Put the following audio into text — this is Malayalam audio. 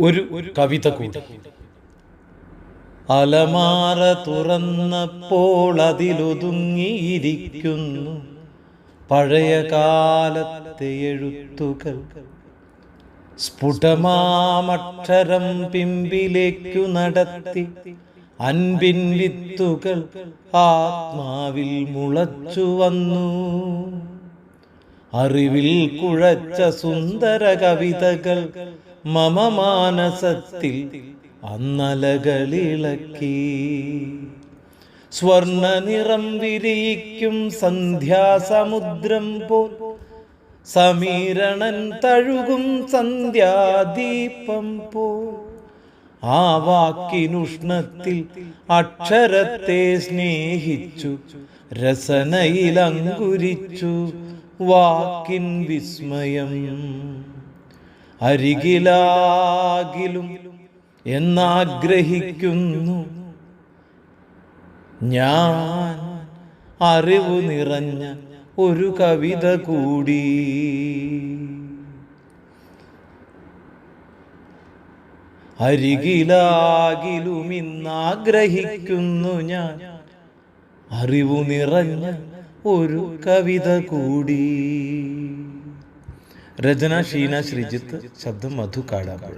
ഒരു കവിത കൂടി. അലമാറ തുറന്നപ്പോൾ അതിലൊതുങ്ങിയിരിക്കുന്നു പഴയ കാലത്തെ എഴുത്തുകൾ. സ്ഫുടമാമക്ഷരം പിമ്പിലേക്കു നടത്തി അൻപിൻ വിത്തുകൾ ആത്മാവിൽ മുളച്ചു വന്നു. അറിവിൽ കുഴച്ച സുന്ദര കവിതകൾ മമ മാനസത്തിൽ അന്നലകളിളക്കി. സ്വർണ നിറം വിരിയിക്കും സന്ധ്യാസമുദ്രം പോൽ സമീരണൻ തഴുകും സന്ധ്യാദീപം പോൽ. ആ വാക്കിനുഷ്ണത്തിൽ അക്ഷരത്തെ സ്നേഹിച്ചു രസനയിലങ്കുരിച്ചു വാക്കിൻ വിസ്മയം. അരികിലാകിലും എന്നാഗ്രഹിക്കുന്നു. ഞാൻ അറിവ് നിറഞ്ഞ ഒരു കവിത കൂടി. അരികിലാകിലും ഇന്നാഗ്രഹിക്കുന്നു ഞാൻ. അറിവു നിറഞ്ഞ ഒരു കവിത കൂടി. രചന ഷീന ശ്രീജിത്ത് ശബ്ദം മധു കാടാപ്പുഴ